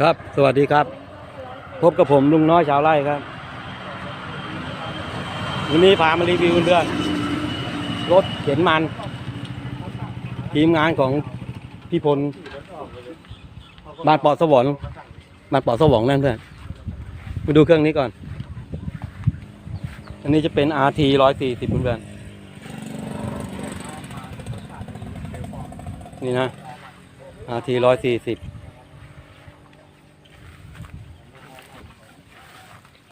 ครับ สวัสดีครับ พบกับผมลุงน้อยชาวไร่ครับ วันนี้พามารีวิวเรื่องรถเข็นมัน ทีมงานของพี่พลบ้านปอสวรรค์บ้านปอสวรรค์นั่นเพื่อนมาดูเครื่องนี้ก่อน อันนี้จะเป็น RT ร้อยสี่สิบเพื่อนๆนี่นะ RT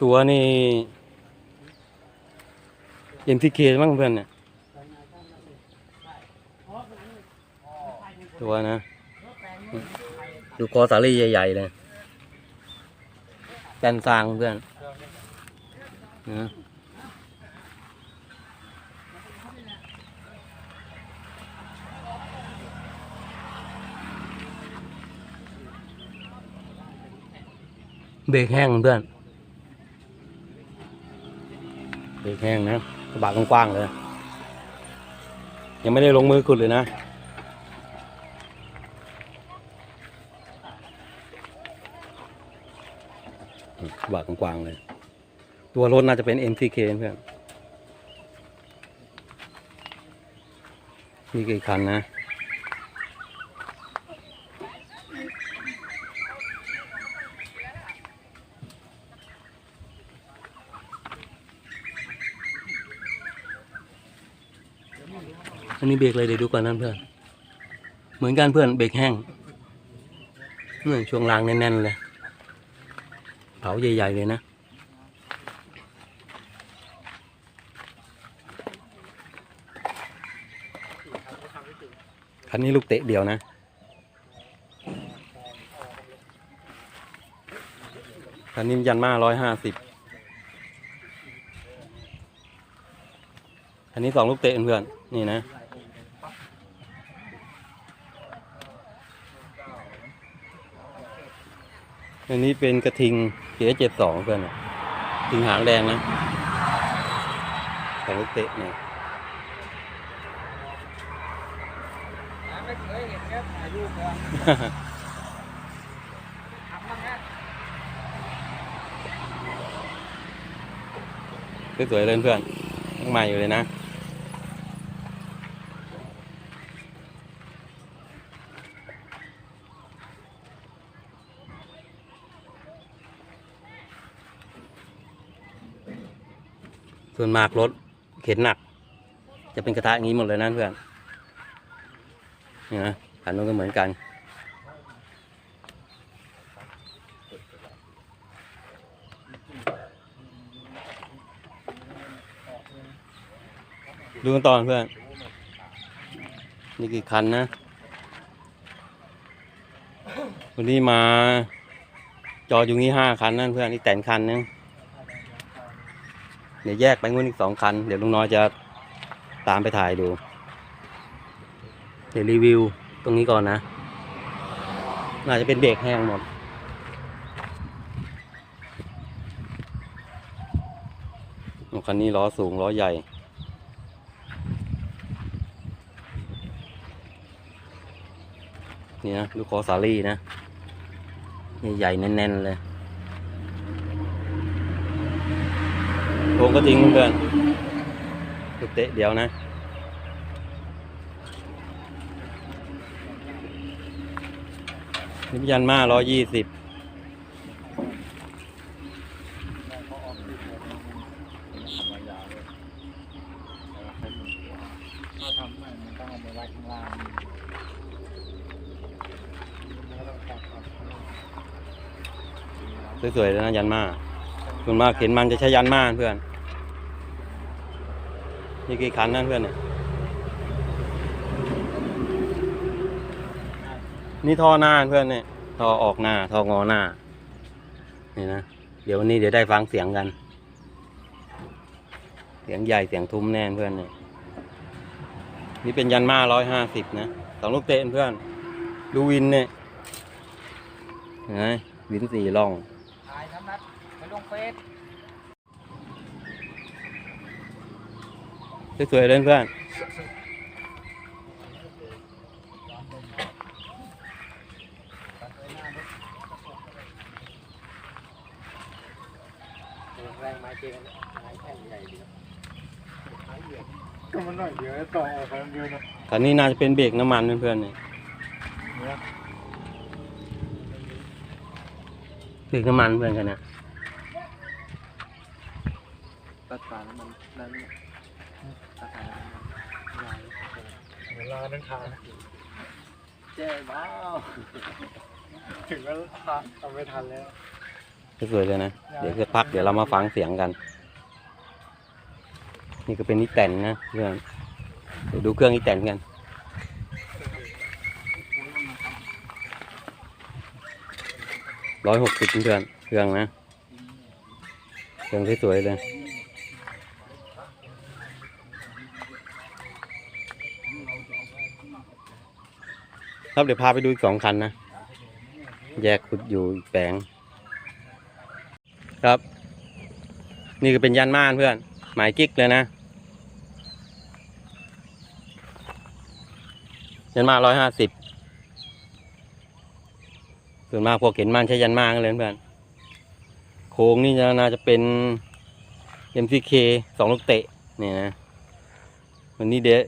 ร้อยสี่สิบตัวนี่ MTK มั้งเพื่อนเนี่ยตัวนะ ดูคอสาลี่ใหญ่ ๆ เลยแกนซางเพื่อนนะเบรกแห้งเพื่อน เบรกแห้งนะกระบะกว้างๆเลย ยังไม่ได้ลงมือขุดเลยนะกระบะกว้างๆเลย ตัวรถน่าจะเป็น MTK เพื่อนมีกี่คันนะ นี้เบรกเลยเดี๋ยวดูก่อนนั่นเพื่อน เหมือนกันเพื่อนเบรกแห้งนี่ช่วงล่างแน่นๆเลย เผาใหญ่ๆเลยนะ คันนี้ลูกเตะเดียวนะคันนี้ยันมาร้อยห้าสิบอันนี้สองลูกเตะเพื่อน นี่นะ อันนี้เป็นกระทิงเสียเจ็ดสองเพื่อนอะทิงหางแดงนะสองลูกเตะเนี่ยไม่เคยเห็นแค่ถ่ายรูปเลยทำบ้งนะสวยๆเลยเพื่อนยังใหม่อยู่เลยนะ ส่วนมากรถเข็นหนัก จะเป็นกระทะอย่างนี้หมดเลยนะเพื่อนนี่นะขันนู้นก็เหมือนกัน ดูกันต่อเพื่อน นี่กี่คันนะ วันนี้มา จออยู่งี้ห้าคันนั่นเพื่อนอีกแต่นคันนึง เดี๋ยวแยกไปงุ่นอีกสองคัน เดี๋ยวลุงน้อยจะตามไปถ่ายดู เดี๋ยวรีวิวตรงนี้ก่อนนะน่าจะเป็นเบรกแห้งหมด คันนี้ล้อสูงล้อใหญ่ นี่นะลูกคอสาลี่นะ ใหญ่ๆแน่นๆเลย โค้งก็จริงเพื่อนลูกเตะเดียวนะนิพยันมาร้อยยี่สิบสวยๆนะยันมา ส่วนมากเห็นมันจะใช้ยันมาเพื่อน นี่กี่คันนั่นเพื่อนเนี่ย นี่ท่อหน้าเพื่อนเนี่ยท่อออกหน้าท่องอหน้า นี่นะ เดี๋ยววันนี้เดี๋ยวได้ฟังเสียงกัน เสียงใหญ่เสียงทุ้มแน่เพื่อนเนี่ย นี่เป็นยันมาร้อยห้าสิบนะสองลูกเตะเพื่อน ดูวินเนี่ยเห็นไหมวินสี่ล่องถ่ายทำนัด เป็ดสวยๆเล่นเพื่อนแรงไม้เจงไม้แท่งใหญ่ดีก็มันหน่อยเดียต่อออกไปเดียวนะตอนนี้น่าจะเป็นเบรกน้ำมันเพื่อนๆเนี่ยเบรกน้ำมันเพื่อนกันนะ ตัดฝาแล้วมันนั่นตัดฝาแล้วมันเวลาเดินทางเจ๊บ้าถึงแล้วทำไม่ทันแล้วสวยๆเลยนะ เดี๋ยวสักพักเดี๋ยวเรามาฟังเสียงกัน นี่ก็เป็นนิแตนนะเพื่อนเดี๋ยวดูเครื่องนิแตนกันร้อยหกสิบเพื่อนเครื่องนะเครื่องสวยๆเลย ครับเดี๋ยวพาไปดูอีกสองคันนะ แยกขุดอยู่อีกแปลง ครับ นี่ก็เป็นยันม่านเพื่อน หมายกิ๊กเลยนะ ยันมาร้อยห้าสิบส่วนมากพวกเข็นม่านใช้ยันม่านกันเลยเพื่อน โค้งนี่จะน่าจะเป็น MCK สองลูกเตะนี่นะ วันนี้เดี๋ยว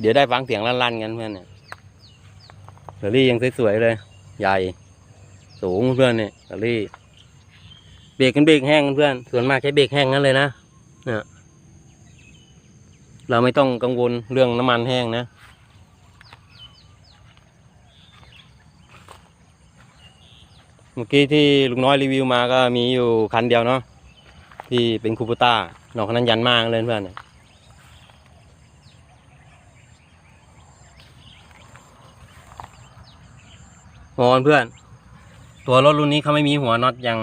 เดี๋ยวได้ฟังเสียงลั่นๆกันเพื่อนเนี่ย เบอร์รี่ยังสวยๆเลย ใหญ่ สูงเพื่อนเนี่ยเบอร์รี่ เบรกกันเบรกแห้งเพื่อน ส่วนมากใช้เบรกแห้งนั่นเลยนะเนี่ยเราไม่ต้องกังวลเรื่องน้ำมันแห้งนะ เมื่อกี้ที่ลุงน้อยรีวิวมาก็มีอยู่คันเดียวเนาะที่เป็นคูปต้านอกนั้นยันมากเลยเพื่อนเนี่ย งอนเพื่อน ตัวรถรุ่นนี้เขาไม่มีหัวน็อตอย่าง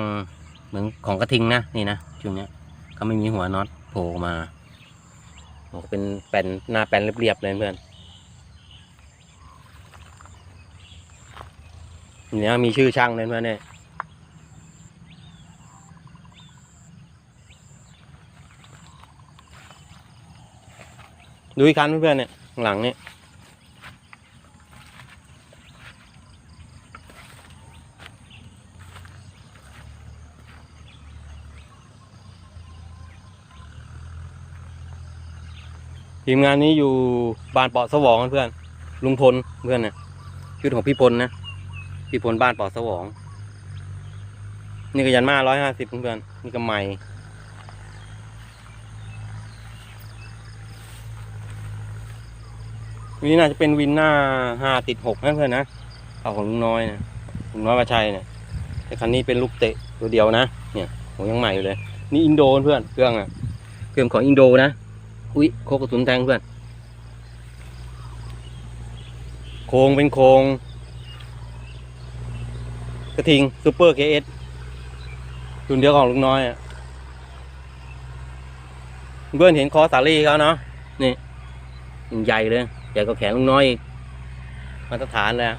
เหมือนของกระทิงนะนี่นะช่วงเนี้ยเขาไม่มีหัวน็อตโผล่มาออกเป็นแผ่นหน้าแผ่นเรียบๆเลยเพื่อนเนี่ยมีชื่อช่างเลยเพื่อนเนี่ยดูอีกคันเพื่อนเนี่ยข้างหลังเนี่ย ทีมงานนี้อยู่บ้านปาะสวองเพื่อนลุงพลเพื่อนเนี่ยชุดของพี่พลนะพี่พลบ้านปาะสวอง นี่ก็ยันมาร้อยห้าสิบเพื่อนนี่ก็ใหม่นี่น่าจะเป็นวินหน้าห้าติดหกนะเพื่อนนะเอาของลุงน้อยนะลุงน้อยมาชัยเนี่ยแต่คันนี้เป็นลูกเตะตัวเดียวนะ เนี่ยผมยังใหม่อยู่เลย นี่อินโดเพื่อนเครื่องอะเครื่องของอินโดนะ อุ้ยโคกกระสุนแทงเพื่อนโครงเป็นโครงกระทิงซูเปอร์เคเอสรุ่นเดียวของลุงน้อยอะเพื่อนเห็นคอสาลี่เขาเนาะนี่ใหญ่เลยใหญ่กว่าแขนลุงน้อยอีกมาตรฐานเลยอะ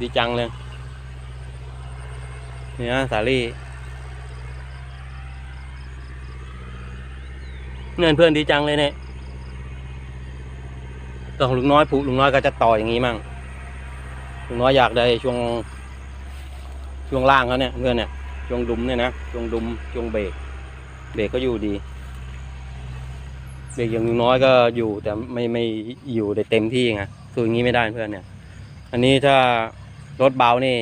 ดีจังเลยนี่นะสาลี่ เงินเพื่อนดีจังเลยเนี่ยตัวของลุงน้อยผูลุงน้อยก็จะต่ออย่างนี้มั่งลุงน้อยอยากได้ช่วง ช่วงล่างเขาเนี่ยเพื่อนเนี่ยช่วงดุมเนี่ยนะช่วงดุมช่วงเบรกเบรกก็อยู่ดีเบรกอย่างลุงน้อยก็อยู่ แต่ไม่ไม่อยู่ได้เต็มที่ไงสู้อย่างนี้ไม่ได้เพื่อนเนี่ย อันนี้ถ้ารถเบานี่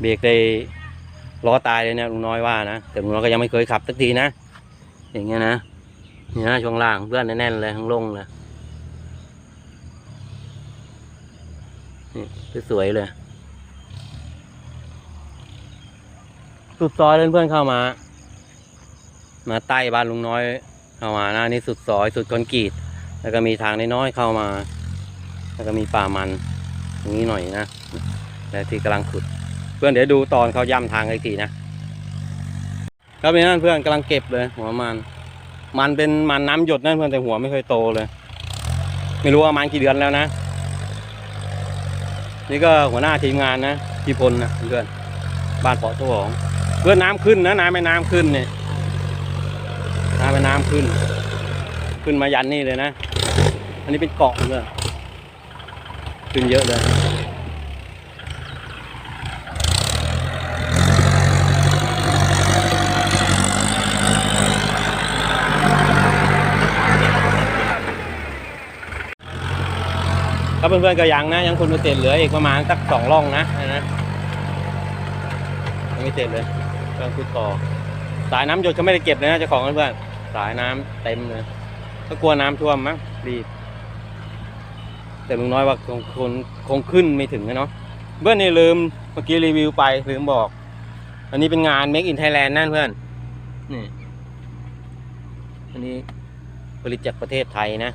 เบรกได้ล้อตายเลยเนี่ยลุงน้อยว่านะแต่ลุงน้อยก็ยังไม่เคยขับสักทีนะ อย่างเงี้ยนะนี่นะช่วงล่างเพื่อนแน่นๆเลยข้างลงเลยนี่สวยเลยสุดซอยเลยเพื่อนเข้ามา มาใต้บ้านลุงน้อยเข้ามานะนี่สุดซอยสุดคอนกรีต แล้วก็มีทางน้อยๆเข้ามา แล้วก็มีป่ามันตรงนี้หน่อยนะ แล้วที่กำลังขุด เพื่อนเดี๋ยวดูตอนเขาย่ำทางอีกทีนะ ครับนี่นั่นเพื่อนกำลังเก็บเลย หัวมัน มันเป็นมันน้ำหยดนั่นเพื่อนแต่หัวไม่เคยโตเลย ไม่รู้ว่ามันกี่เดือนแล้วนะ นี่ก็หัวหน้าทีมงานนะพี่พลนะเพื่อนบ้านเปาะสวองเพื่อนน้ำขึ้นนะน้ำไม่น้ำขึ้นเนี่ยน้ำไม่น้ำขึ้น ขึ้นมายันนี่เลยนะ อันนี้เป็นเกาะเพื่อนขึ้นเยอะเลย ถ้าเพื่อนๆก็ยังนะ ยังคุณไม่เสร็จเหลืออีกประมาณสักสองร่องนะนะยังไม่เสร็จเลยกำลังขุดต่อ สายน้ำหยดก็ไม่ได้เก็บเลยนะเจ้าของเพื่อนๆสายน้ำเต็มเลยก็กลัวน้ำท่วมมั้งรีบแต่ลุงน้อยว่าคงคงคงขึ้นไม่ถึงนะเนาะเพื่อนนี่ลืมเมื่อกี้รีวิวไปลืมบอก อันนี้เป็นงาน Make in Thailand นั่นเพื่อนนี่อันนี้ผลิตจากประเทศไทยนะ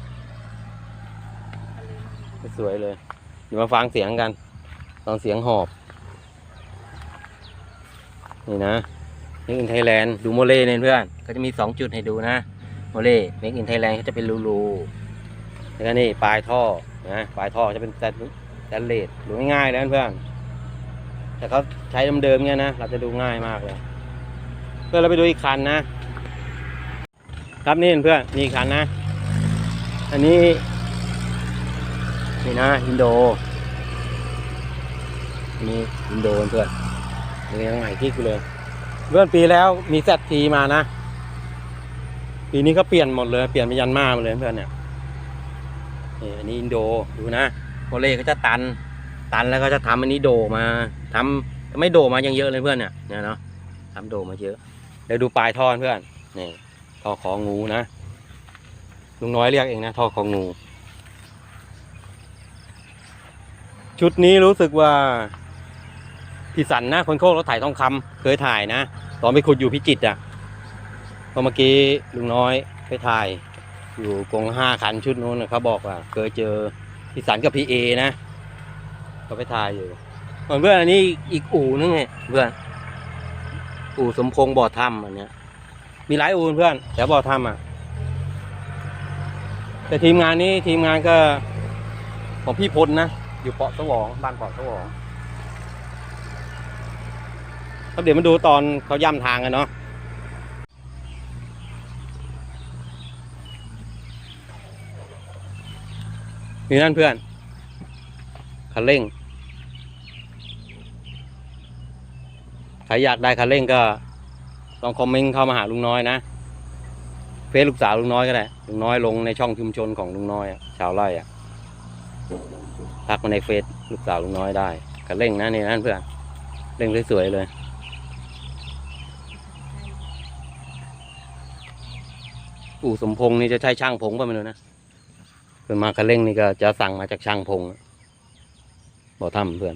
สวยเลย เดี๋ยวมาฟังเสียงกันฟังเสียงหอบ นี่นะ Make in Thailand ดูโมเลเนี่ยเพื่อน ก็จะมีสองจุดให้ดูนะโมเล Make in Thailand เขาจะเป็นรูๆแล้วก็นี่ปลายท่อนะปลายท่อจะเป็นแซนแซนเลสดูง่ายๆเลยเพื่อน แต่เขาใช้เดิมๆเงี้ยนะเราจะดูง่ายมากเลย เพื่อนเราไปดูอีกคันนะ ครับนี่เพื่อนนี่คันนะ อันนี้ นี่นะอินโดอันนี้อินโดเพื่อนนี่ยังใหม่ที่กูเลยเพื่อนปีแล้วมีแซทีมานะ ปีนี้ก็เปลี่ยนหมดเลย เปลี่ยนเป็นยันมาหมดเลยเพื่อนเนี่ยนี่อันนี้อินโดดูนะโมเลเขาจะตัน ตันแล้วก็จะทำอันนี้โดมาทำไม่โดมายังเยอะเลยเพื่อนเนี่ยเนี่ยเนาะทำโดมาเยอะเดี๋ยวดูปลายท่อเพื่อนนี่ท่อของงูนะลุงน้อยเรียกเองนะท่อของงู ชุดนี้รู้สึกว่าพี่สันนะคนโคกรถถ่ายทองคำเคยถ่ายนะ ตอนไปขุดอยู่พิจิตรอะเพราะเมื่อกี้ลุงน้อยไปถ่าย อยู่กองห้าคันชุดนู้นเขาบอกว่า เคยเจอพี่สันกับพี่เอนะเขาไปถ่ายอยู่ส่วนเพื่อนอันนี้อีกอู่นึงไงเพื่อนอู่สมพงษ์บ่อถ้ำอันเนี้ย มีหลายอู่เพื่อนแถวบ่อถ้ำอะ แต่ทีมงานนี้ทีมงานก็ของพี่พลนะ อยู่เปาะสวองบ้านเปาะสวองครับเดี๋ยวมาดูตอนเขาย่ำทางกันเนาะนี่นั่นเพื่อนคันเร่ง ใครอยากได้คันเร่งก็ ลองคอมเมนต์เข้ามาหาลุงน้อยนะ เฟซลูกสาวลุงน้อยก็ได้ ลุงน้อยลงในช่องชุมชนของลุงน้อยชาวไร่อะ ทักมาในเฟซลูกสาวลุงน้อยได้คันเร่งนะนี่นั่นเพื่อนเร่งสวยๆเลยอู่สมพงษ์นี่จะใช่ช่างพงป่ะไม่รู้นะเป็นมาคันเร่งนี่ก็จะสั่งมาจากช่างพงษ์บ่อถ้ำเพื่อน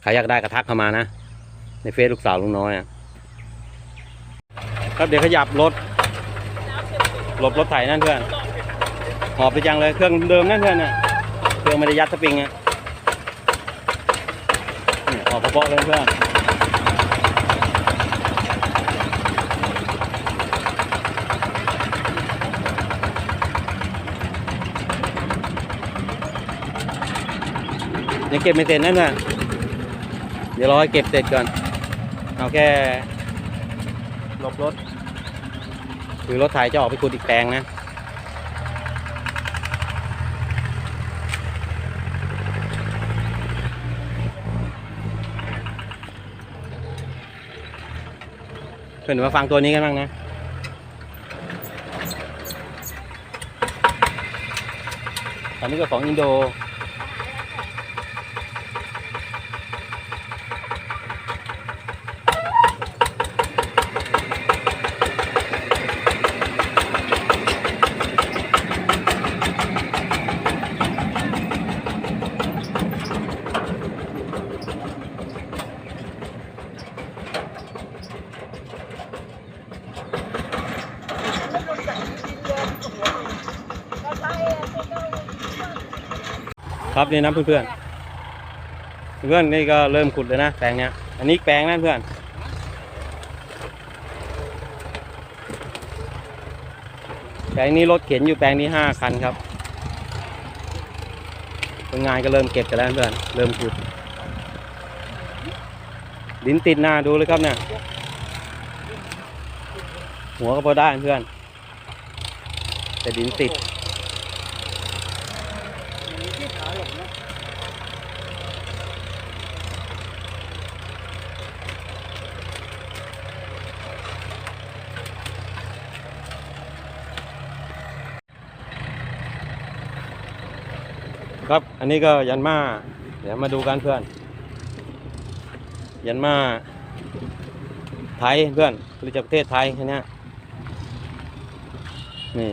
ใครอยากได้กระทักเข้ามานะ ในเฟซลูกสาวลุงน้อยอะครับเดี๋ยวขยับรถหลบรถไถนั่นเพื่อน หอบไปจังเลยเครื่องเดิมนั่นเพื่อนน่ะเครื่องไม่ได้ยัดสปริงอะเนี่ยหอบเพราะๆเลยเพื่อนยังเก็บไม่เสร็จนั่นน่ะ เดี๋ยวรอให้เก็บเสร็จก่อน เอาแค่หลบรถ คือรถไถจะออกไปขุดอีกแปลงนะ เพื่อนมาฟังตัวนี้กันบ้างนะ ตอนนี้ก็ของอินโด ครับนี่นะเพื่อนๆเพื่อนนี่ก็เริ่มขุดเลยนะแปลงเนี้ยอันนี้แปลงนั่นเพื่อนแปลงนี้รถเข็นอยู่แปลงนี้ห้าคันครับคนงานก็เริ่มเก็บกันแล้วเพื่อนเริ่มขุดดินติดหน้าดูเลยครับเนี่ยหัวก็พอได้เพื่อน แต่ดินติด ครับ อันนี้ก็ยันมาเดี๋ยวมาดูกันเพื่อน ยันมาไทยเพื่อนผลิตจากประเทศไทยอันเนี้ยนี่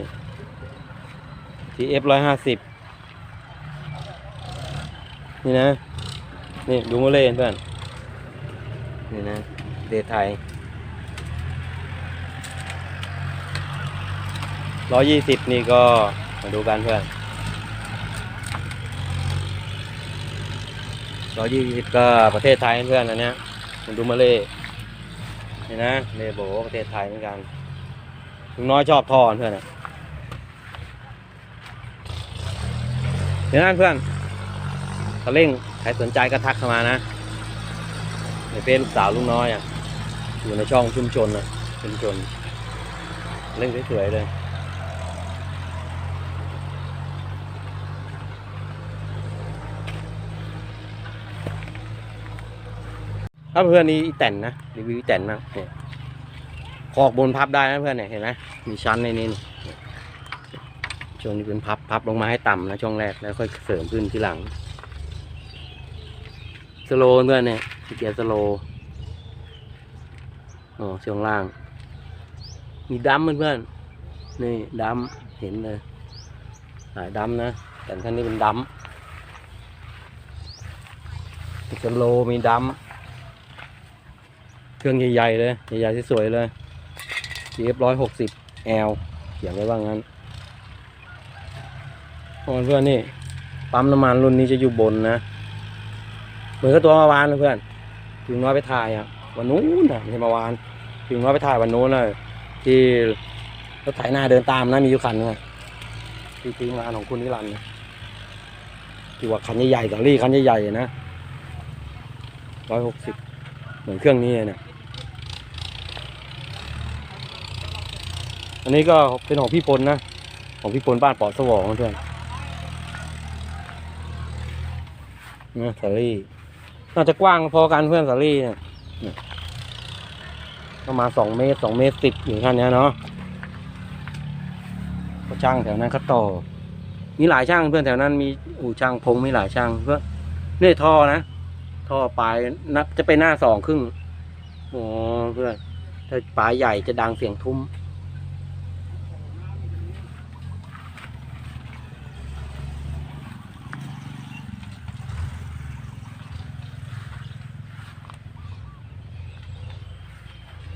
TF ร้อยห้าสิบนี่นะ นี่ดูโมเล่เพื่อน นี่นะประเทไทยร้อยยี่สิบนี่ก็มาดูกันเพื่อน ร้อยยี่สิบก็ประเทศไทยเพื่อนอันเนี้ยมันดูมาเล่นี่นะเลโบประเทศไทยเหมือนกันลุงน้อยชอบทอนเพื่อนเดี๋ยวนั่นเพื่อนเขาเร่งใครสนใจก็ทักเข้ามานะในเฟซลูกสาวลุงน้อยอะอยู่ในช่องชุมชนอะชุมชนเล่นสวยๆเลย ถ้าเพื่อนนี้อีแตนนะรีวิวอีแตนมากเนี่ยคอกบนพับได้นะเพื่อนเนี่ยเห็นไหมมีชั้นในนี้นี่ช่วงนี้เป็นพับพับลงมาให้ต่ำนะช่วงแรกแล้วค่อยเสริมขึ้นทีหลัง สโลเพื่อนเนี่ยเกียร์สโลอ๋อช่วงล่าง มีดัมเพื่อนๆนี่ดัมเห็นเลยหลายดัมนะแต่ท่านนี้เป็นดัมสโลมีดัม เครื่องใหญ่ๆเลย ใหญ่ๆที่สวยๆเลย GF ร้อยหกสิบ L เขียนไว้ว่างั้นโอ้เพื่อนนี่ ปั๊มน้ำมันรุ่นนี้จะอยู่บนนะเหมือนกับตัวมาวานเลยเพื่อนถึงน้อยไปถ่ายอะวันนู้นอะไม่ใช่มาวานถึงน้อยไปถ่ายวันนู้นเลยที่รถไถนาเดินตามนะมีอยู่คันนึงที่ทีมงานของคุณนิรันดร์ที่ว่าคันใหญ่ๆสาลี่คันใหญ่ๆนะร้อยหกสิบเหมือนเครื่องนี้เลยเนี่ย อันนี้ก็เป็นของพี่พลนะ ของพี่พลบ้านปอดสวองเพื่อนนะสาลี่น่าจะกว้างพอกันเพื่อนสาลี่เนี่ยเนี่ยประมาณสองเมตรสองเมตรสิบอยู่ท่านนี้เนาะก็ช่างแถวนั้นเขาต่อ มีหลายช่างเพื่อนแถวนั้นมีอู่ช่างพงมีหลายช่างเพื่อนเนี่ยท่อนะท่อปลายนับจะไปหน้าสองครึ่งอ๋อเพื่อนถ้าปลายใหญ่จะดังเสียงทุ้ม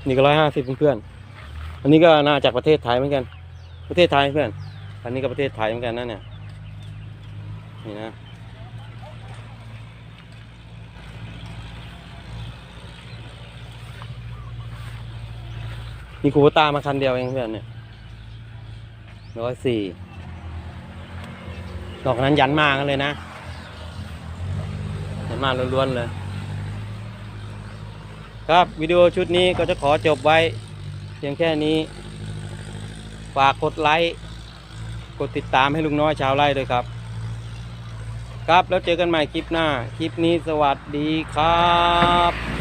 นี่ก็ร้อยห้าสิบเพื่อนๆอันนี้ก็น่าจากประเทศไทยเหมือนกัน ประเทศไทยเพื่อน อันนี้ก็ประเทศไทยเหมือนกันนะเนี่ย นี่นะ มีคูโบต้ามาคันเดียวเองเพื่อนเนี่ยร้อยสี่ดอกนั้นยันมากันเลยนะยันมาล้วนๆเลย ครับวิดีโอชุดนี้ก็จะขอจบไว้ เพียงแค่นี้ ฝากกดไลค์กดติดตามให้ลุงน้อยชาวไร่ด้วยครับ ครับแล้วเจอกันใหม่คลิปหน้า คลิปนี้สวัสดีครับ